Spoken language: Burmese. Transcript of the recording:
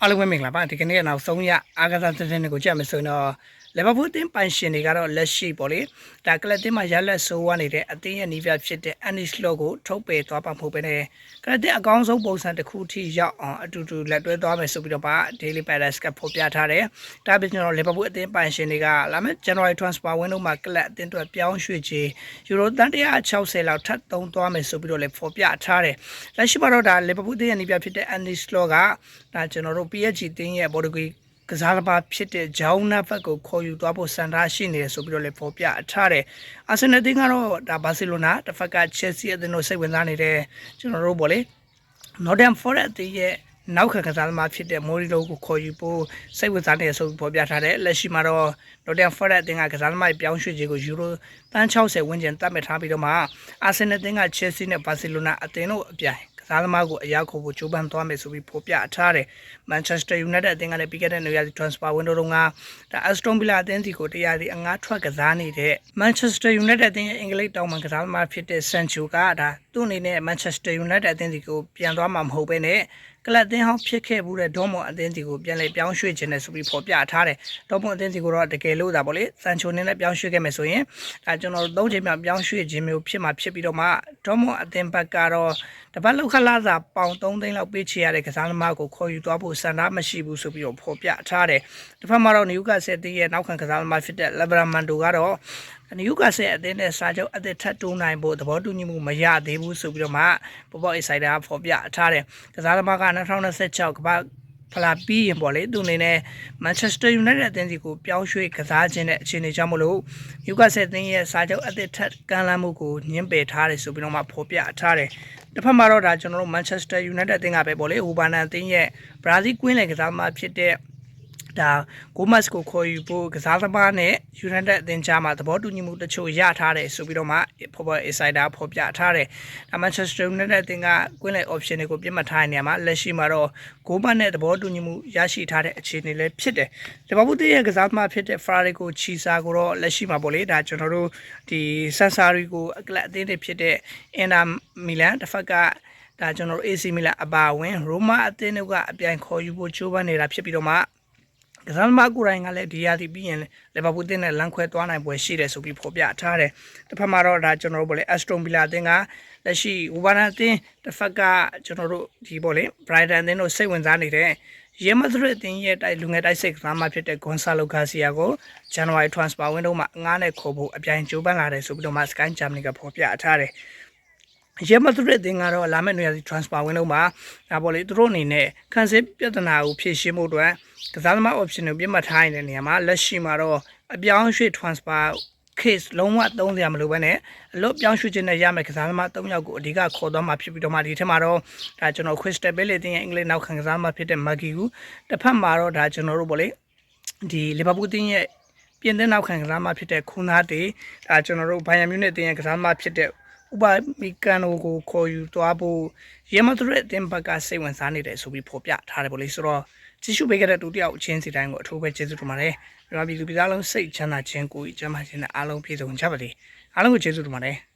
အားလုံးပဲမင်္ဂလာပါဒီကနေ့ကနောက်ဆုံးရအားကစားသတင်းတွေကိုကြည့်မယ်ဆိုရင်တော့ လီဗာပူးတင်းပိုင်ရှင်တွေကတော့လက်ရှိပေါ့လေဒါကလပ်တင်းမှာရလက်ဆိုးဝါနေတဲ့အတင်းရဲ့နီးပြဖြစ်တဲ့အန်နီစလော့ကိုထုတ်ပယ်သွားပါမဟုတ်ပဲနဲ့ကလပ်တင်းအကောင်းဆုံးပုံစံတစ်ခုထိရောက်အောင်အတူတူလက်တွဲသွားမယ်ဆိုပြီးတော့ပါ Daily Palace ကဖော်ပြထားတယ်ဒါပြင်ကျွန်တော်လီဗာပူးအတင်းပိုင်ရှင်တွေကလာမယ့် January transfer window မှာကလပ်အတင်းတွေပြောင်းရွှေ့ခြင်းယူရိုတန်160လောက်ထပ်သုံးသွားမယ်ဆိုပြီးတော့လည်းဖော်ပြထားတယ်လက်ရှိမှာတော့ဒါလီဗာပူးတင်းရဲ့နီးပြဖြစ်တဲ့အန်နီစလော့ကဒါကျွန်တော်တို့ PSG တင်းရဲ့ဘော်ဒဂီ ကစားသမားဖြစ်တဲ့ဂျောင်းနာဖက်ကိုခေါ်ယူသွားဖို့စံထားရှိနေတယ်ဆိုပြီးတော့လည်းဖော်ပြထားတယ်။အာဆင်နယ်တင်းကတော့ဒါဘာစီလိုနာတစ်ဖက်ကချက်စီအသင်းတို့စိတ်ဝင်စားနေတဲ့ကျွန်တော်တို့ပေါ့လေ Northern Forest အသင်းရဲ့နောက်ခံကစားသမားဖြစ်တဲ့မိုရီလိုကိုခေါ်ယူဖို့စိတ်ဝင်စားနေတယ်ဆိုပြီးဖော်ပြထားတယ်။လက်ရှိမှာတော့ Northern Forest အသင်းကကစားသမားပြောင်းရွှေ့ခြင်းကိုယူရိုတန်း60ဝန်းကျင်တတ်မှတ်ထားပြီးတော့မှအာဆင်နယ်တင်းက Chelsea နဲ့ Barcelona အသင်းတို့အပြိုင်က စားသမားကိုအရောက်ခေါ်ဖို့ကြိုးပမ်းသွားမယ်ဆိုပြီးဖော်ပြထားတယ်။ Manchester United အသင်းကလည်းပြီးခဲ့တဲ့နေရာဒီ transfer window တုန်းကဒါ Aston Villa အသင်းစီကိုတရားဒီအငှားထွက်ကစားနေတဲ့ Manchester United အသင်းရဲ့အင်္ဂလိပ်တောင်မှကစားသမားဖြစ်တဲ့ Sancho ကဒါသူ့အနေနဲ့ Manchester United အသင်းစီကိုပြန်သွားမှာမဟုတ်ဘဲနဲ့ ကလပ်အသင်းဟောင်းဖြစ်ခဲ့မှုတဲ့ဒေါ်မွန်အသင်းစီကိုပြန်လည်ပြောင်းရွှေ့ခြင်းနဲ့ဆိုပြီးဖော်ပြထားတယ်။ဒေါ်မွန်အသင်းစီကိုတော့တကယ်လို့ဒါပေါ့လေ။ Sancho နဲ့လည်းပြောင်းရွှေ့ခဲ့မယ်ဆိုရင်ဒါကျွန်တော်တို့သုံးချိန်မြောက်ပြောင်းရွှေ့ခြင်းမျိုးဖြစ်မှာဖြစ်ပြီးတော့မှဒေါ်မွန်အသင်းဘက်ကတော့တပတ်လောက်ခလာစာပေါင်3သိန်းလောက်ပေးချေရတဲ့ကစားသမားကိုခေါ်ယူသွားဖို့စံသားမရှိဘူးဆိုပြီးတော့ဖော်ပြထားတယ်။တစ်ဖက်မှာတော့နယူကာဆယ်တီးရဲ့နောက်ခံကစားသမားဖြစ်တဲ့လက်ဗရာမန်တိုကတော့ နယူကာဆယ်အသင်းနဲ့စာချုပ်အသစ်ထပ်တိုးနိုင်ဖို့သဘောတူညီမှုမရသေးဘူးဆိုပြီးတော့မှပေါ်ပေါ်အဆိုင်တာဖော်ပြထားတယ်။ကစားသမားက2026ကမ္ဘာဖလာပြီးရင်ပေါ့လေသူအနေနဲ့ Manchester United အသင်းစီကိုပြောင်းရွှေ့ကစားခြင်းတဲ့အခြေအနေကြောင့်မလို့နယူကာဆယ်အသင်းရဲ့စာချုပ်အသစ်ထပ်ကမ်းလှမ်းမှုကိုညှင်းပယ်ထားတယ်ဆိုပြီးတော့မှဖော်ပြထားတယ်။တစ်ဖက်မှာတော့ဒါကျွန်တော်တို့ Manchester United အသင်းကပဲပေါ့လေဟူဘာနန်အသင်းရဲ့ဘရာဇီးကွင်းလယ်ကစားသမားဖြစ်တဲ့ ဒါဂိုမတ်ကိုခေါ်ယူဖို့ကစားသမားနဲ့ United အသင်းကြားမှာသဘောတူညီမှုတချို့ရထားတယ်ဆိုပြီးတော့မှဖော်ပေါ် insider ဖော်ပြထားတယ်။ဒါ Manchester United အသင်းကကွင်းလယ် option တွေကိုပြတ်မှတ်ထားတဲ့နေရာမှာလက်ရှိမှာတော့ဂိုမတ်နဲ့သဘောတူညီမှုရရှိထားတဲ့အခြေအနေလည်းဖြစ်တယ်။ဒီဘာဘူးတေးရဲ့ကစားသမားဖြစ်တဲ့ Ferrari ကိုချီစာကိုတော့လက်ရှိမှာပေါ့လေဒါကျွန်တော်တို့ဒီ Sansari ကိုအကလပ်အသင်းတွေဖြစ်တဲ့ Inter Milan တစ်ဖက်ကဒါကျွန်တော်တို့ AC Milan အပါအဝင် Roma အသင်းတို့ကအပြိုင်ခေါ်ယူဖို့ကြိုးပမ်းနေတာဖြစ်ပြီးတော့မှ ကစားသမားကိုယ်တိုင်ကလည်းဒီရာသီပြီးရင်လီဗာပူးတင်းနဲ့လမ်းခွဲသွားနိုင်ပွဲရှိတယ်ဆိုပြီးဖော်ပြထားတယ်။တစ်ဖက်မှာတော့ဒါကျွန်တော်တို့ဗောလေ Aston Villa အသင်းကလက်ရှိဝဘာနာအသင်းတစ်ဖက်ကကျွန်တော်တို့ဒီဗောလေ Brighton အသင်းတို့စိတ်ဝင်စားနေတဲ့ရဲမဒရစ်အသင်းရဲ့တိုက်လူငယ်တိုက်စိတ်ကစားမဖြစ်တဲ့ Gonzalo Garcia ကို January transfer window မှာငားနဲ့ခေါ်ဖို့အပြိုင်ကြိုးပမ်းလာတယ်ဆိုပြီးတော့မှ Sky Germany ကဖော်ပြထားတယ်။ ရဲမဒရစ်တင်ကတော့လာမယ့်နေရာဒီ transfer window မှာဒါပေါ်လေသူတို့အနေနဲ့ခံစစ်ပြဿနာကိုဖြေရှင်းဖို့အတွက်ကစားသမား option ကိုပြတ်မှတ်ထားနေတဲ့နေရာမှာလက်ရှိမှာတော့အပြောင်းရွှေ့ transfer case လုံးဝသုံးစရာမလိုဘဲနဲ့အလုပ်ပြောင်းရွှေ့ခြင်းနဲ့ရမယ်ကစားသမား၃ယောက်ကိုအဓိကခေါ်သွားမှာဖြစ်ပြီးတော့မှဒီထက်မှာတော့ဒါကျွန်တော် Crystal Palace တင်ရဲ့အင်္ဂလိပ်နောက်ခံကစားသမားဖြစ်တဲ့ Maggie ကိုတစ်ဖက်မှာတော့ဒါကျွန်တော်တို့ဗောလေဒီ Liverpool တင်ရဲ့ပြင်သစ်နောက်ခံကစားသမားဖြစ်တဲ့ခုနာတေဒါကျွန်တော်တို့ဘိုင်ယန်မြူနစ်တင်ရဲ့ကစားသမားဖြစ်တဲ့ ဥပမီကန်နိုကိုခေါ်ယူသွားဖို့ရဲမဒရစ်အသင်းဘက်ကစိတ်ဝင်စားနေတယ်ဆိုပြီးဖော်ပြထားတယ်ဗောလေဆိုတော့ကြည့်ရှုပေးခဲ့တဲ့တူတယောက်အချင်းစီတိုင်းကိုအထူးပဲကျေးဇူးတင်ပါတယ်။မြန်မာပြည်သူပြည်သားလုံးစိတ်ချမ်းသာခြင်းကိုယ်ကျမ်းမာခြင်းနဲ့အားလုံးပြည့်စုံကြပါစေ။အားလုံးကိုကျေးဇူးတင်ပါတယ်။